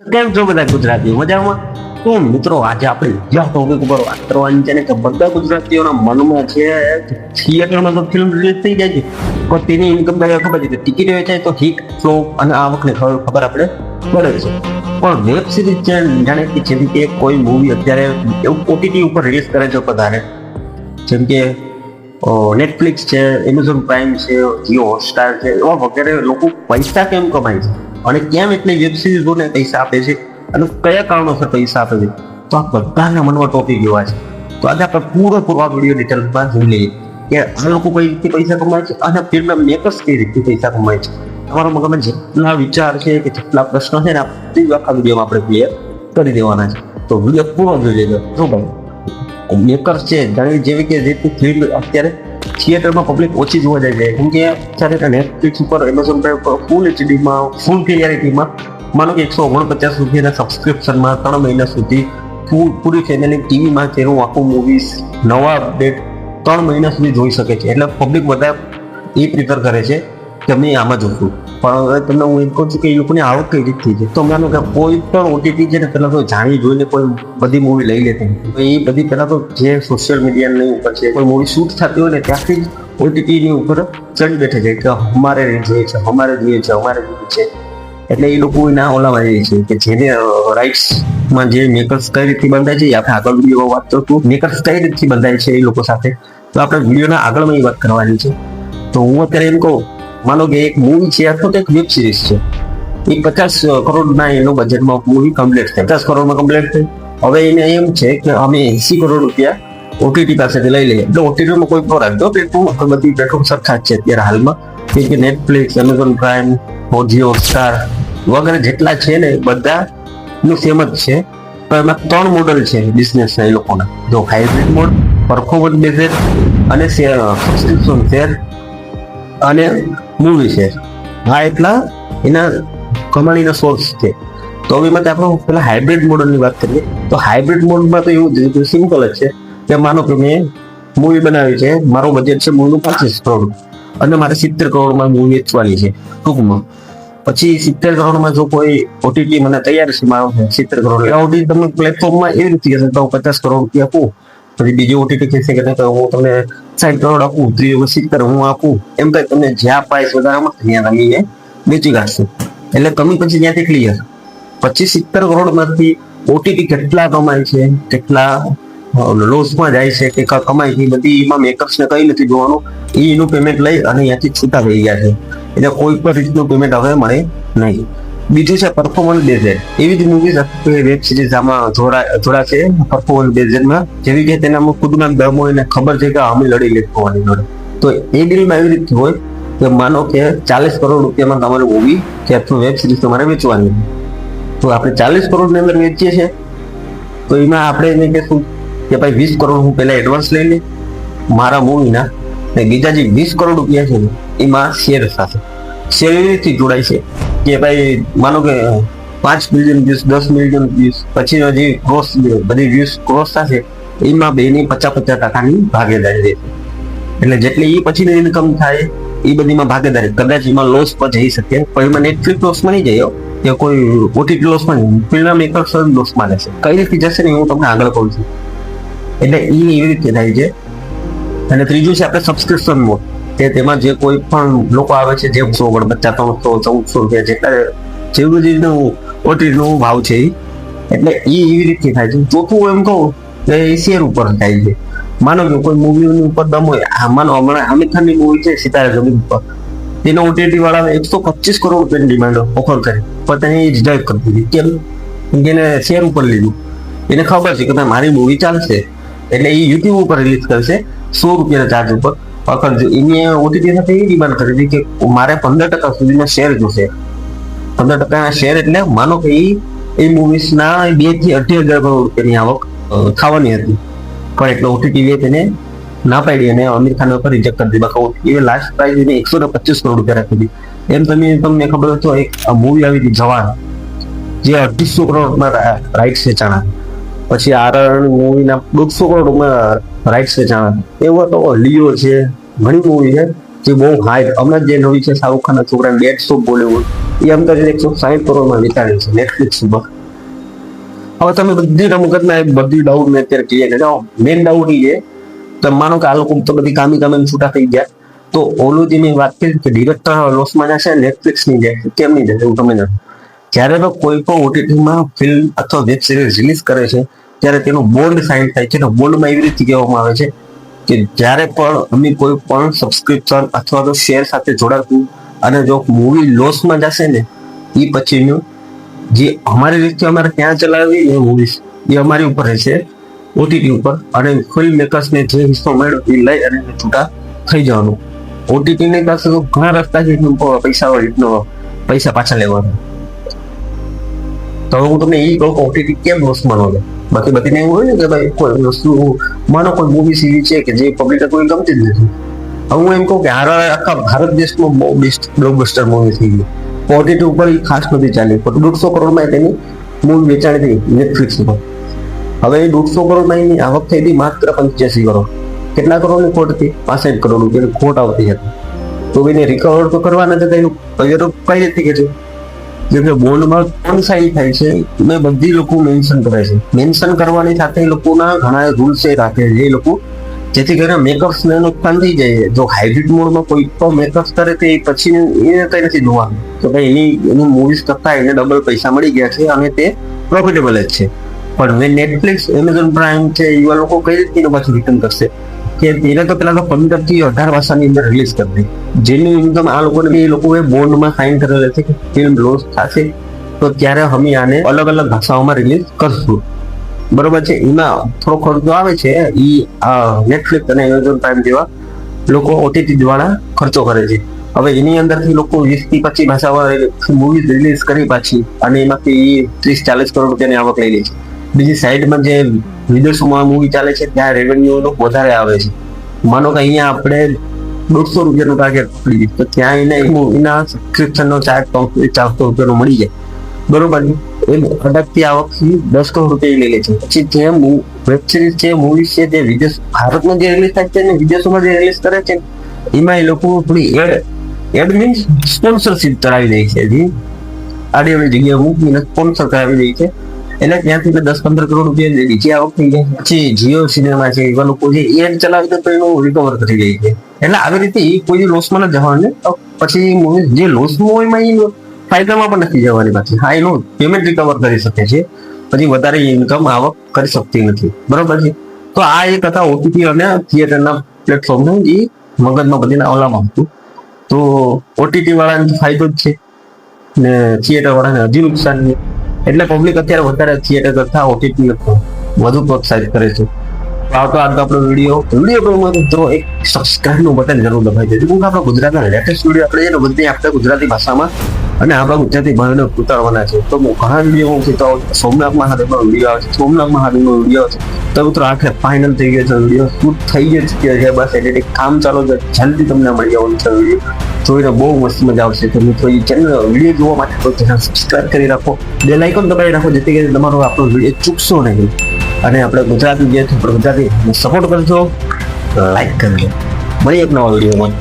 કેમ છો બધા ગુજરાતીઓ? મજામાં? તો મિત્રો? આજે આપણે બીજા ટોપિક ઉપર વાત કરવાની છે કે બધા ગુજરાતીઓના મનમાં છે થિયેટરમાં તો ફિલ્મ રિલીઝ થઈ જાય છે. પણ તેની ઇન્કમ તમને ખબર છે કે ટિકિટ વેચાય તો હિટ ફ્લોપ અને આ વખતે ખબર આપણે પડે છે. પણ વેબ સિરીઝ છે જાણે કે જેમ કે કોઈ મૂવી અત્યારે એવું ઓટીટી ઉપર રિલીઝ કરે છે વધારે જેમ કે નેટફ્લિક્સ છે એમેઝોન પ્રાઇમ છે જીઓ હોટસ્ટાર છે, એવા વગેરે લોકો પૈસા કેમ કમાય છે? અને કેમ એટલી વેબ સિરીઝોને પૈસા આપે છે? અને કયા કારણોસર પૈસા આપે છે? તો આ બધાના મનમાં ટોપિક એવા છે. તો આજે આપણે પૂરેપૂરો આ વીડિયો ડિટેલમાં જોઈ લઈએ કે આ લોકો કઈ રીતે પૈસા કમાય છે અને ફિલ્મ મેકર્સ કઈ રીતે પૈસા કમાય છે. તમારા મગજમાં જેટલા વિચાર છે કે જેટલા પ્રશ્નો છે ને આ આખા વિડીયોમાં આપણે ક્લિયર કરી દેવાના છે. તો વીડિયો પૂરો જોઈ લેજો. શું ભાઈ મેકર્સ છે, જાણે જેવી કે જેટલી ફિલ્મ અત્યારે થિયેટરમાં પબ્લિક ઓછી જોવા જાય છે. કેમ કે અત્યારે નેટફ્લિક્સ ઉપર એમેઝોન પ્રાઇમ પર ફૂલ એચડીમાં ફૂલ ક્લિયરિટીમાં માનો કે એકસો ઓગણપચાસ રૂપિયાના સબસ્ક્રિપ્શનમાં ત્રણ મહિના સુધી પૂરી ફેમિલી ટીવીમાં તેનું આખું મૂવીઝ નવા અપડેટ ત્રણ મહિના સુધી જોઈ શકે છે. એટલે પબ્લિક બધા એ પ્રિફર કરે છે કે અમે આમાં જોશું. પણ હવે તમને હું એમ કહું છું કે એ લોકોની આવક કઈ રીતથી છે? તો માનો કે કોઈ પણ ઓટીટી છે ને પહેલાં તો જાણી જોઈને કોઈ બધી મૂવી લઈ લેતી. તો એ બધી પહેલાં તો જે સોશિયલ મીડિયાની ઉપર છે, કોઈ મૂવી શૂટ થતી હોય ને ત્યાંથી જ ઓટીટીની ઉપર ચડી બેઠે છે કે અમારે જોઈએ છે, અમારે જોઈએ છે, અમારે જોઈએ છે. એટલે એ લોકો ના ઓલામાં જાય છે કે જેને રાઇટ્સમાં જે મેકર્સ કઈ રીતથી બંધાય છે આપણે આગળ વીડિયો વાત કરતું મેકર્સ કઈ રીતથી બંધાય છે એ લોકો સાથે? તો આપણે વિડીયોના આગળમાં એ વાત કરવાની છે. તો હું અત્યારે એમ કહું માનો કે એક મૂવી છે, અથવા તો એક વેબ સિરીઝ છે. એ પચાસ કરોડના એનું બજેટમાં મૂવી કમ્પ્લીટ થાય. પચાસ કરોડમાં કમ્પ્લીટ થઈ હવે એને એમ છે કે અમે એસી કરોડ રૂપિયા ઓટીટી પાસેથી લઈ લઈએ. એટલે ઓટીટીમાં કોઈ પણ રાખજો પ્લેટફોર્મ બધી પ્લેટફોર્મ સરખા જ છે અત્યારે હાલમાં. કે કે Netflix Amazon Prime Jio Star વગેરે જેટલા છે ને બધા નું સેમ જ છે. પણ એમાં ત્રણ મોડલ છે બિઝનેસ એ લોકોના. જો હાઇબ્રિડ મોડ પરફોર્મન્સ બેઝેડ અને સબસ્ક્રિપ્શન શેર અને મૂવી છે. આ એટલા એના કમાણીના સોર્સ છે. તો હવે માટે આપણે પેલા હાઇબ્રિડ મોડલની વાત કરીએ. તો હાઇબ્રિડ મોડમાં તો એવું જ સિમ્પલ જ છે કે માનો કે મેં મૂવી બનાવી છે, મારો બજેટ છે મૂવીનું પચીસ કરોડ. અને મારે સિત્તેર કરોડમાં મૂવી વેચવાની છે, ટૂંકમાં. પછી સિત્તેર કરોડમાં જો કોઈ ઓટીટી મને તૈયાર છે, મારો સિત્તેર કરોડ. ઓટીટી તમને પ્લેટફોર્મમાં એવી રીતે કહેશે તો હું પચાસ કરોડ રૂપિયા આપું પછી બીજી ઓટીટી કહેશે કે હું તમને સાઠ કરોડ આપું ત્રીજું સિત્તેર હું આપું. એમ કઈ તમને જ્યાં પ્રાઇસ વધારે મળશે ત્યાં તમે વેચી કાઢશો. એટલે તમે પછી ત્યાંથી ક્લિયર પચીસ સિત્તેર કરોડમાંથી ઓટીટી કેટલા કમાય છે, કેટલા લોસમાં જાય છે, કે કમાય છે બધી એમાં મેકર્સને કઈ નથી જોવાનું. એનું પેમેન્ટ લઈ અને અહીંયાથી છૂટા થઈ ગયા છે. એટલે કોઈ પણ રીતનું પેમેન્ટ હવે મળે નહીં. બીજું છે પરફોર્મન્સ બેઝેડ એવી જ મૂવીઝ વેબ સિરીઝ આમાં જોડા છે પરફોર્મન્સ બેઝેડમાં જેવી કે તેના ખુદના દમ હોય ખબર છે કે અમે લડી લેતો હોવાની જોડે તો એ ડીલમાં એવી રીતે હોય કે માનો કે ચાલીસ કરોડ રૂપિયામાં તમારી મૂવી કે અથવા વેબ સિરીઝ તમારે વેચવાની તો આપણે ચાલીસ કરોડની અંદર વેચીએ છીએ, તો એમાં આપણે એને કહેશું કે ભાઈ વીસ કરોડ હું પહેલાં એડવાન્સ લઈ લઈ મારા મૂવીના ને. બીજા જે વીસ કરોડ રૂપિયા છે, એમાં શેર સાથે. શેર એવી રીતે જોડાય છે. કે ભાઈ, માનો કે પાંચ મિલિયન વ્યૂઝ દસ મિલિયન વ્યૂઝ પછીનો જે ક્રોસ બધી વ્યૂઝ ક્રોસ થશે, એમાં બેની પચાસ પચાસ ટકાની ભાગીદારી રહેશે. એટલે જેટલી એ પછીની ઇન્કમ થાય એ બધીમાં ભાગીદારી. કદાચ એમાં લોસ પણ જઈ શકે, પણ એમાં નેટફ્લિક્સ લોસમાં નહીં જાય. કે કોઈ ઓટીટી લોસમાં નહીં ફિલ્મ મેકર્સ લોસમાં રહેશે. કઈ રીતે જશે ને, હું તમને આગળ કહું છું. એટલે એ એવી રીતે થાય છે. અને ત્રીજું છે આપણે સબસ્ક્રિપ્શન મોડ કે તેમાં જે કોઈ પણ લોકો આવે છે, જે સો ઓગણ બચ્ચા ત્રણસો, ચૌદસો રૂપિયા જેટલા જેવું જેવું ઓટીટી ભાવ છે. એટલે એ એવી રીતે થાય છે. ચોથું એમ કહું કે શેર ઉપર થાય છે. માનો કે કોઈ મૂવીની ઉપર દમ હોય આ માનો હમણાં આમિર ખાનની મૂવી છે, સિતારા જમીન ઉપર. તેનો ઓટીટી વાળા એકસો પચીસ કરોડ રૂપિયાની ડિમાન્ડ ઓફર કરી. પણ તેને એ રિઝાઇવ કરી દીધી. કેમ? જેને શેર ઉપર લીધું. એને ખબર છે કે મારી મૂવી ચાલશે. એટલે એ યુટ્યુબ ઉપર રિલીઝ કરશે સો રૂપિયાના ચાર્જ ઉપર. પણ એની ઓટીટી સાથે એ ડિમાન્ડ કરી હતી કે મારે પંદર ટકા સુધીના શેર જોશે. પંદર ટકાના શેર એટલે માનો કે એ એ મૂવીઝના બેથી અઢી હજાર કરોડ રૂપિયાની આવક થવાની હતી. પણ એટલે ઓટીટી વે તેને ના પાડી અને આમિર ખાન ઉપર રિજેક્ટ કરી દીધા. એ લાસ્ટ પ્રાઇઝ એને એકસો ને પચીસ કરોડ રૂપિયા રાખી હતી એમ તમે, તમને ખબર હતો એક મૂવી આવી હતી જવાન, જે અઢીસો કરોડમાં રાઇટ્સ વેચાણા. પછી આરણ મૂવીના દોઢસો કરોડમાં રાઇટ્સ વેચાણા એવા તો લિયો છે, ઘણી મૂવી છે, જે બહુ હાઈ હમણાં જે નવી છે શાહરુખ ખાનના છોકરા દેડસો બોલીવુડ. એ આમ કરીને એકસો સાહીઠ કરોડમાં વિચાર્યું છે નેટફ્લિક્સ ઉપર. હવે તમે બધી રમકતના બધી ડાઉટ મેં અત્યારે ક્લિયર કરી. જાઓ મેન ડાઉટ એ છે તો માનો કે આ લોકો તો બધી કામી કામે છૂટા થઈ ગયા. તો ઓલું જે મેં વાત કરી કે ડિરેક્ટર લોસમાં જશે જાય કેમ નહીં જાય એવું તમે નથી જ્યારે તો કોઈ પણ ઓટીટીમાં ફિલ્મ અથવા વેબ સિરીઝ રિલીઝ કરે છે, ત્યારે તેનો બોન્ડ સાઇન થાય છે. અને બોન્ડમાં એવી રીતે કહેવામાં આવે છે કે જ્યારે પણ અમે કોઈ પણ સબસ્ક્રિપ્શન અથવા તો શેર સાથે જોડાતું અને જો મૂવી લોસમાં જશે ને, એ પછીનું જે અમારી રીતે અમારે ક્યાં ચલાવી એ મૂવીઝ એ અમારી ઉપર રહેશે ઓટીટી ઉપર. અને ફિલ્મ મેકર્સને જે હિસ્સો મળ્યો, એ લઈ અને છૂટા થઈ જવાનું. ઓટીટીની પાસે તો ઘણા રસ્તા છે પૈસા રીતનો પૈસા પાછા લેવાનો. તો હું તમને એ કહું કે ઓટીટી કેમ લોસમાં ન લે બાકી બધીને એવું હોય ને કે ભાઈ કોઈ વસ્તુ માનો કોઈ મૂવી સિરીઝ છે કે જે પબ્લિકને કોઈ ગમતી જ નથી. હવે હું એમ કહું કે હારા આખા ભારત દેશમાં બહુ બેસ્ટ બ્લોકબસ્ટર મૂવી થઈ ગઈ. ઓટીટી ઉપર એ ખાસ નથી ચાલી પણ દોઢસો કરોડમાં તેની મૂવી વેચાણી થઈ નેટફ્લિક્સ ઉપર. હવે એ દોઢસો કરોડમાં એની આવક થઈ હતી માત્ર પંચ્યાસી કરોડ. કેટલા કરોડની ખોટ હતી? પાસઠ કરોડ રૂપિયાની ખોટ આવતી હતી. તો એને રિકવર તો કરવાના હતા એનું કઈ રીતે કે છે જેમ કે બોન્ડમાં કોણ સાઈન થાય છે મેં બધી લોકો મેન્શન કરે છે. મેન્શન કરવાની સાથે એ લોકોના ઘણા રૂલ્સ એ રાખે છે. એ લોકો જેથી કરીને મેકઅપ્સને નુકસાન થઈ જાય. જો હાઇબ્રિડ મોડમાં કોઈ પણ મેકઅપ્સ કરે તો પછી એને કંઈ નથી જોવાનું. તો ભાઈ એની એની મૂવીઝ કરતા એને ડબલ પૈસા મળી ગયા છે અને તે પ્રોફિટેબલ જ છે. પણ હવે નેટફ્લિક્સ એમેઝોન પ્રાઇમ છે, એવા લોકો કઈ રીતે પાછું રિટર્ન કરશે? કે તેને તો પેલા તો પંદરથી અઢાર ભાષાની અંદર રિલીઝ કરી દે જેની ઇન્કમ આ લોકોને એ લોકોએ બોન્ડમાં સાઇન કરેલા છે કે ફિલ્મ લોન્ચ થશે, તો ત્યારે અમે આને અલગ અલગ ભાષાઓમાં રિલીઝ કરશું. બરોબર છે? એમાં થોડો ખર્ચો આવે છે. એ નેટફ્લિક્સ અને એમેઝોન પ્રાઇમ જેવા લોકો ઓટીટી દ્વારા ખર્ચો કરે છે. હવે એની અંદરથી લોકો વીસથી પચીસ ભાષામાં મૂવી રિલીઝ કરી પાછી અને એમાંથી ત્રીસ ચાલીસ કરોડ રૂપિયાની આવક લઈ લે છે. બીજી સાઈડમાં જે વિદેશોમાં મૂવી ચાલે છે, ત્યાં રેવન્યુ વધારે આવે છે. માનો કે અહીંયા આપણે દોઢસો રૂપિયાનું ટાર્ગેટ પકડી તો ત્યાં એને એના સબસ્ક્રિપ્શનનો ચાર્જ ચારસો રૂપિયાનો મળી જાય. બરોબર એ અડકતી આવકથી દસ કરોડ રૂપિયા લઈ લે છે. પછી જે વેબ સિરીઝ છે મૂવી છે, જે વિદેશ, ભારતમાં જે રિલીઝ થાય છે ને વિદેશોમાં જે રિલીઝ કરે છે, એમાં એ લોકો થોડી એડ એડ મીન્સ સ્પોન્સરશીપ કરાવી દે છે. જે આડી એવી જગ્યાએ મૂકીને સ્પોન્સર કરાવી દે છે. એટલે ત્યાંથી દસ પંદર કરોડ રૂપિયા નીચે આવક થઈ જાય પછી જીઓ સિનેમા છે, એવા લોકો જે ચલાવી દે તો એનું રિકવર કરી જાય છે. એટલે આવી રીતે એ કોઈ લોસમાં ન જવાનું. પછી મૂવી જે લોસમાં હોય એમાં એ ફાયદામાં પણ નથી જવાની પાછી. હા, એનું પેમેન્ટ રિકવર કરી શકે છે. પછી વધારે ઇન્કમ આવક કરી શકતી નથી. બરોબર છે? તો આ એક હતા ઓટીટી અને થિયેટરના પ્લેટફોર્મનું એ મગજમાં બધીને ઓલામાં હતું તો ઓટીટી વાળાને ફાયદો જ છે. ને થિયેટર વાળાને હજી નુકસાન છે. એટલે પબ્લિક અત્યારે વધારે થિયેટર કરતા ઓટીટી વધુ પ્રોત્સાહિત કરે છે. આવતો આજનો આપણો વીડિયો વીડિયો ગમ્યો તો એક સબસ્ક્રાઇબનું બટન જરૂર દબાવી દેજો. કારણ કે આપણો ગુજરાતના લેટેસ્ટ વીડિયો આપણે બધી આપણે ગુજરાતી ભાષામાં અને આપણા ગુજરાતી ભાઈઓને ઉતારવાના છે, તો ઘણા વીડિયો હું કહેતા હોઉં સોમનાથ મહાદેવનો વીડિયો આવે છે, સોમનાથ મહાદેવનો વીડિયો આવે છે. તો મિત્રો આખરે ફાઇનલ થઈ ગયો છે વીડિયો શૂટ થઈ ચૂક્યો છે બસ એડિટિંગ કામ ચાલુ છે, જલ્દી તમને મળી જવાનું છે વીડિયો જોઈને બહુ મસ્ત મજા આવશે. તો મિત્રો એ ચેનલ વીડિયો જોવા માટે તો ચેનલ સબસ્ક્રાઈબ કરી રાખો. બે લાઇકોન દબાવી રાખો, જેથી કરીને તમારો આપણો વીડિયો ચૂકશો નહીં. અને આપણે ગુજરાતી જે છે, આપણે ગુજરાતી સપોર્ટ કરજો. લાઈક કરજો. મળી એક નવા વિડીયોમાં